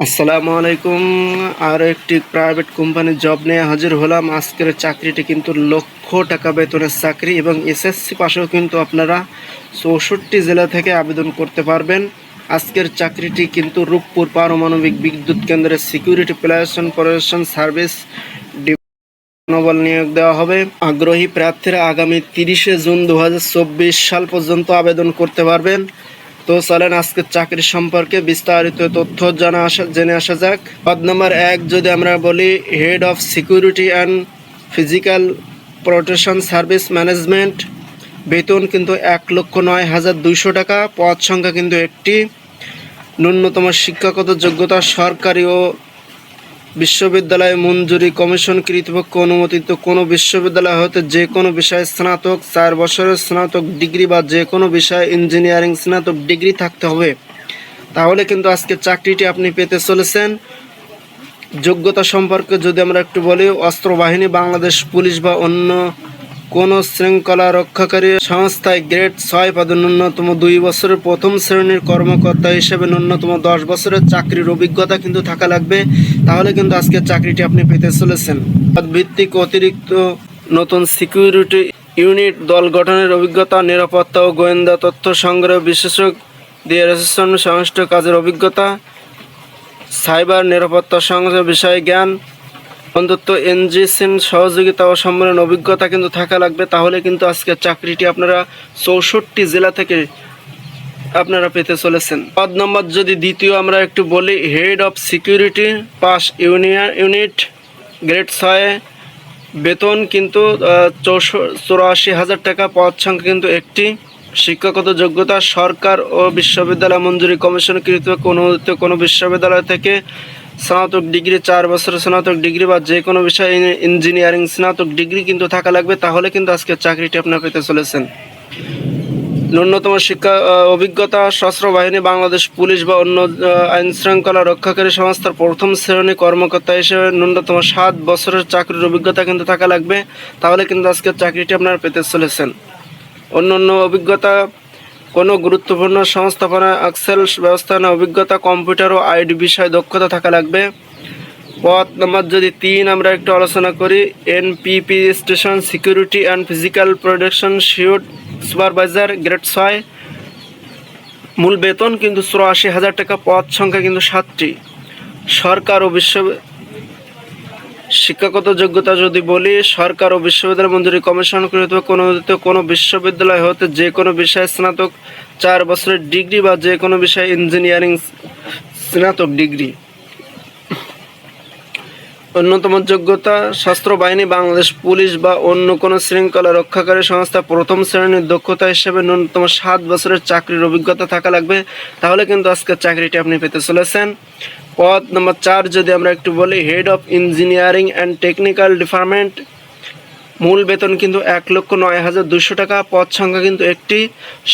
আসসালামু আলাইকুম। আর একটি প্রাইভেট কোম্পানির জব নিয়ে হাজির হলাম। আজকের চাকরিটি কিন্তু লক্ষ টাকা বেতনের চাকরি এবং এসএসসি পাশেও কিন্তু আপনারা চৌষট্টি জেলা থেকে আবেদন করতে পারবেন। আজকের চাকরিটি কিন্তু রূপপুর পারমাণবিক বিদ্যুৎ কেন্দ্রের সিকিউরিটি প্লেশন পরিবেশন সার্ভিস মনোবল নিয়োগ দেওয়া হবে। আগ্রহী প্রার্থীরা আগামী তিরিশে জুন দু হাজার চব্বিশ সাল পর্যন্ত আবেদন করতে পারবেন। তো চলেন আজকে চাকরি সম্পর্কে বিস্তারিত তথ্য জানা আসা, জেনে আসা যাক। পদ নম্বর এক, যদি আমরা বলি head of security and physical protection service management বেতন কিন্তু এক লক্ষ নয় হাজার দুইশো টাকা, পদ সংখ্যা কিন্তু একটি। ন্যূনতম শিক্ষাগত যোগ্যতা সরকারি ও বিশ্ববিদ্যালয় মঞ্জুরি কমিশন কর্তৃপক্ষ অনুমোদিত কোনো বিশ্ববিদ্যালয় হতে যে কোনো বিষয়ে স্নাতক, চার বছরের স্নাতক ডিগ্রি বা যে কোনো বিষয়ে ইঞ্জিনিয়ারিং স্নাতক ডিগ্রি থাকতে হবে। তাহলে কিন্তু আজকে চাকরিটি আপনি পেতে চলেছেন। যোগ্যতা সম্পর্কে যদি আমরা একটু বলি অস্ত্র বাহিনী বাংলাদেশ পুলিশ বা অন্য কোনো শৃঙ্খলা রক্ষাকারী সংস্থায় গ্রেড ছয় পদে ন্যূনতম দুই বছরের প্রথম শ্রেণির কর্মকর্তা হিসেবে ন্যূনতম দশ বছরের চাকরির অভিজ্ঞতা কিন্তু থাকা লাগবে। তাহলে কিন্তু আজকে চাকরিটি আপনি পেতে চলেছেন। ভিত্তিক অতিরিক্ত নতুন সিকিউরিটি ইউনিট দল গঠনের অভিজ্ঞতা, নিরাপত্তা ও গোয়েন্দা তথ্য সংগ্রহ বিশেষজ্ঞ দিয়ে রেজিস্ট্রেশন সংশ্লিষ্ট কাজের অভিজ্ঞতা, সাইবার নিরাপত্তা সংক্রান্ত বিষয়ে জ্ঞান অন্তত এনজিসিন সহযোগিতা ও সম্মেলন অভিজ্ঞতা কিন্তু থাকা লাগবে। তাহলে কিন্তু আজকে চাকরিটি আপনারা চৌষট্টি জেলা থেকে আপনারা পেতে চলেছেন। পদ নম্বর যদি দ্বিতীয় আমরা একটু বলি head of security pass union unit grade ছয়, বেতন কিন্তু চৌরাশি হাজার টাকা, পদ সংখ্যা কিন্তু একটি। শিক্ষাগত যোগ্যতা, সরকার ও বিশ্ববিদ্যালয় মঞ্জুরি কমিশন কর্তৃপক্ষ অনুমোদিত কোনো বিশ্ববিদ্যালয় থেকে স্নাতক ডিগ্রি, চার বছরের স্নাতক ডিগ্রি বা যে কোনো বিষয়ে ইঞ্জিনিয়ারিং স্নাতক ডিগ্রি কিন্তু থাকা লাগবে, তাহলে কিন্তু আজকে চাকরিটি আপনার পেতে চলেছেন। ন্যূনতম শিক্ষা অভিজ্ঞতা, সশস্ত্র বাহিনী, বাংলাদেশ পুলিশ বা অন্য আইন শৃঙ্খলা রক্ষাকারী সংস্থার প্রথম শ্রেণি কর্মকর্তা হিসেবে ন্যূনতম সাত বছরের চাকরির অভিজ্ঞতা কিন্তু থাকা লাগবে, তাহলে কিন্তু আজকে চাকরিটি আপনারা পেতে চলেছেন। অন্য অন্য অভিজ্ঞতা কোনো গুরুত্বপূর্ণ সংস্থাপনা এক্সেল ব্যবস্থাপনা অভিজ্ঞতা, কম্পিউটার ও আইডি বিষয়ে দক্ষতা থাকা লাগবে। পথ নম্বর যদি তিন, আমরা একটু আলোচনা করি। NPP station security and physical production sure supervisor grade ছয়। মূল বেতন কিন্তু চুরাশি হাজার টাকা, পদ সংখ্যা কিন্তু সাতটি। সরকার ও বিশ্ব শিক্ষাগত যোগ্যতা যদি বলি, সরকার ও বিশ্ববিদ্যালয় মঞ্জুরি কমিশন কর্তৃক অনুমোদিত কোনো বিশ্ববিদ্যালয় হতে যে কোনো বিষয়ে স্নাতক, চার বছরের ডিগ্রি বা যে কোনো বিষয়ে ইঞ্জিনিয়ারিং, স্নাতক ডিগ্রি। অন্যতম যোগ্যতা শাস্ত্র বাহিনী বাংলাদেশ পুলিশ বা অন্য কোনো শৃঙ্খলা রক্ষাকারী সংস্থা প্রথম শ্রেণির দক্ষতা হিসেবে ন্যূনতম সাত বছরের চাকরির অভিজ্ঞতা থাকা লাগবে। তাহলে কিন্তু আজকের চাকরিটি আপনি পেতে চলেছেন। পদ নম্বর চার যদি আমরা একটু বলি head of engineering and technical department মূল বেতন কিন্তু এক লক্ষ নয় হাজার দুশো টাকা। পদ সংখ্যা কিন্তু একটি।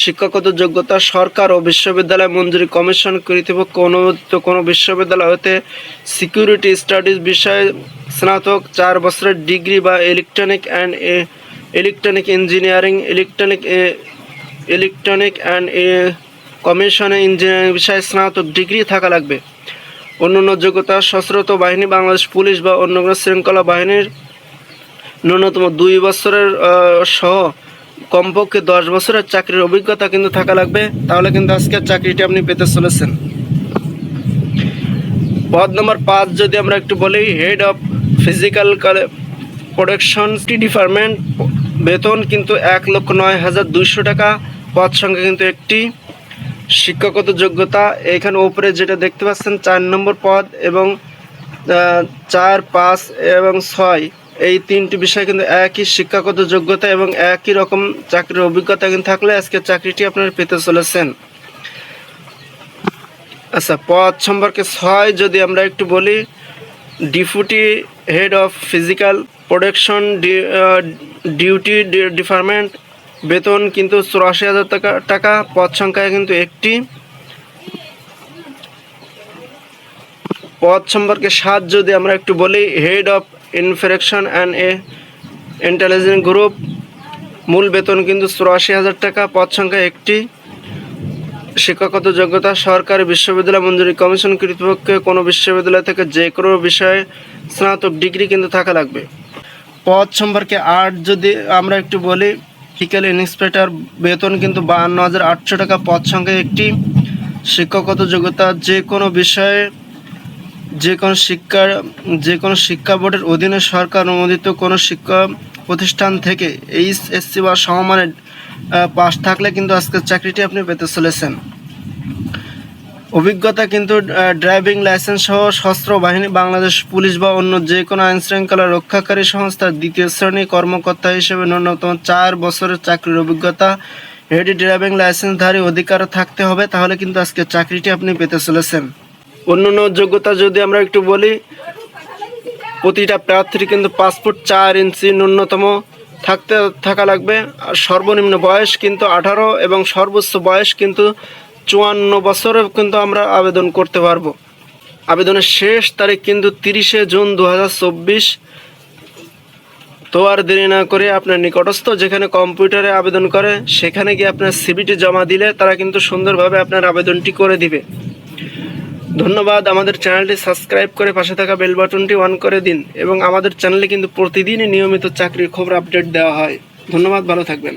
শিক্ষাগত যোগ্যতা সরকার ও বিশ্ববিদ্যালয় মঞ্জুরি কমিশন কর্তৃপক্ষ অনুমোদিত কোনো বিশ্ববিদ্যালয় হতে সিকিউরিটি স্টাডিজ বিষয়ে স্নাতক, চার বছরের ডিগ্রি বা electronic and electronic engineering, electronic electronic and কমিশনে ইঞ্জিনিয়ারিং বিষয়ে স্নাতক ডিগ্রি থাকা লাগবে। অন্যান্য যোগ্যতা, সশস্ত্র বাহিনী, বাংলাদেশ পুলিশ বা অন্য কোনো শৃঙ্খলা বাহিনীর ন্যূনতম দুই বছরের সহ কমপক্ষে দশ বছরের চাকরির অভিজ্ঞতা কিন্তু থাকা লাগবে। তাহলে কিন্তু আজকের চাকরিটি আপনি পেতে চলেছেন। পদ নম্বর পাঁচ যদি আমরা একটু বলি head of physical production department বেতন কিন্তু এক লক্ষ নয় হাজার দুইশো টাকা, পদ সংখ্যা কিন্তু একটি। শিক্ষাগত যোগ্যতা, এখানে উপরে যেটা দেখতে পাচ্ছেন, চার নম্বর পদ এবং চার, পাঁচ এবং ছয়। এই তিনটি বিষয় কিন্তু একই শিক্ষাগত যোগ্যতা এবং একই রকম চাকরির অভিজ্ঞতা কিন্তু থাকলে আজকে চাকরিটি আপনারা পেতে চলেছেন। আচ্ছা পদ সম্পর্কে ছয় যদি আমরা একটু বলি, deputy head of physical production duty department, বেতন কিন্তু চুরাশি হাজার টাকা টাকা, পদ সংখ্যা কিন্তু একটি। পদ সম্পর্কে সাত যদি আমরা একটু বলি, head of infection and a intelligent group. মূল বেতন কিন্তু চুরাশি হাজার টাকা। পদ সংখ্যা একটি। শিক্ষাগত যোগ্যতা সরকারি বিশ্ববিদ্যালয় মঞ্জুরি কমিশন কর্তৃপক্ষে কোনো বিশ্ববিদ্যালয় থেকে যে কোনো বিষয়ে স্নাতক ডিগ্রি কিন্তু থাকা লাগবে। পদ সম্পর্কে আর্ট যদি আমরা একটু বলি ফিজিক্যাল ইন্সপেক্টর বেতন কিন্তু বাহান্ন হাজার আটশো টাকা। পদ সংখ্যা একটি। শিক্ষাগত যোগ্যতা যে কোনো বিষয়ে যে কোনো শিক্ষা যে কোনো শিক্ষা বোর্ডের অধীনে সরকার অনুমোদিত কোনো শিক্ষা প্রতিষ্ঠান থেকে এইচএসসি বা সমমানের পাশ থাকলে কিন্তু আজকের চাকরিটি আপনি পেতে চলেছেন। অভিজ্ঞতা কিন্তু ড্রাইভিং লাইসেন্স সহ সশস্ত্র বাহিনী, বাংলাদেশ পুলিশ বা অন্য যে কোনো আইন শৃঙ্খলা রক্ষাকারী সংস্থার দ্বিতীয় শ্রেণি কর্মকর্তা হিসেবে ন্যূনতম চার বছরের চাকরির অভিজ্ঞতা, রেডি ড্রাইভিং লাইসেন্সধারী অধিকার থাকতে হবে, তাহলে কিন্তু আজকে চাকরিটি আপনি পেতে চলেছেন। অন্যান্য যোগ্যতা যদি আমরা একটু বলি, প্রতিটা প্রার্থীর কিন্তু পাসপোর্ট চার ইঞ্চি ন্যূনতম থাকতে, থাকা লাগবে। আর সর্বনিম্ন বয়স কিন্তু আঠারো এবং সর্বোচ্চ বয়স কিন্তু চুয়ান্ন বছরেও কিন্তু আমরা আবেদন করতে পারব। আবেদনের শেষ তারিখ কিন্তু তিরিশে জুন দু হাজার চব্বিশ। তো আর দেরি না করে আপনার নিকটস্থ যেখানে কম্পিউটারে আবেদন করে, সেখানে গিয়ে আপনার সিবিটি জমা দিলে তারা কিন্তু সুন্দরভাবে আপনার আবেদনটি করে দিবে। ধন্যবাদ। আমাদের চ্যানেলটি সাবস্ক্রাইব করে পাশে থাকা বেল বাটনটি অন করে দিন এবং আমাদের চ্যানেলে কিন্তু প্রতিদিনই নিয়মিত চাকরির খবর আপডেট দেওয়া হয়। ধন্যবাদ, ভালো থাকবেন।